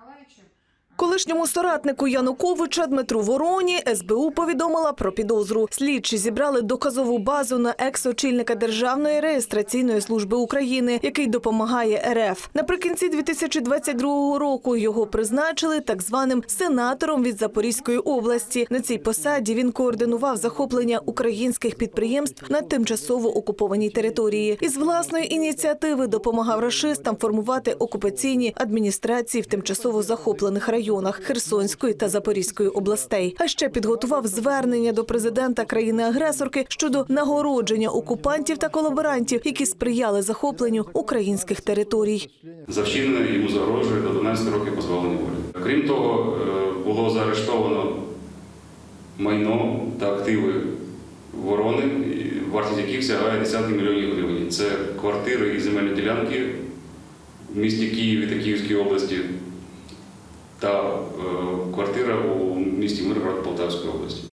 correction Колишньому соратнику Януковича Дмитру Вороні СБУ повідомила про підозру. Слідчі зібрали доказову базу на екс-очільника Державної реєстраційної служби України, який допомагає РФ. Наприкінці 2022 року його призначили так званим сенатором від Запорізької області. На цій посаді він координував захоплення українських підприємств на тимчасово окупованій території. Із власної ініціативи допомагав рашистам формувати окупаційні адміністрації в тимчасово захоплених районах Херсонської та Запорізької областей. А ще підготував звернення до президента країни-агресорки щодо нагородження окупантів та колаборантів, які сприяли захопленню українських територій. За вчинене йому загрожує до 12 років позбавлення волі. Крім того, е, було заарештовано майно та активи ворони, вартість яких сягає десятки мільйонів гривень. Це квартири і земельні ділянки в місті Києві та Київській області та е, квартира у місті Миргород Полтавської області.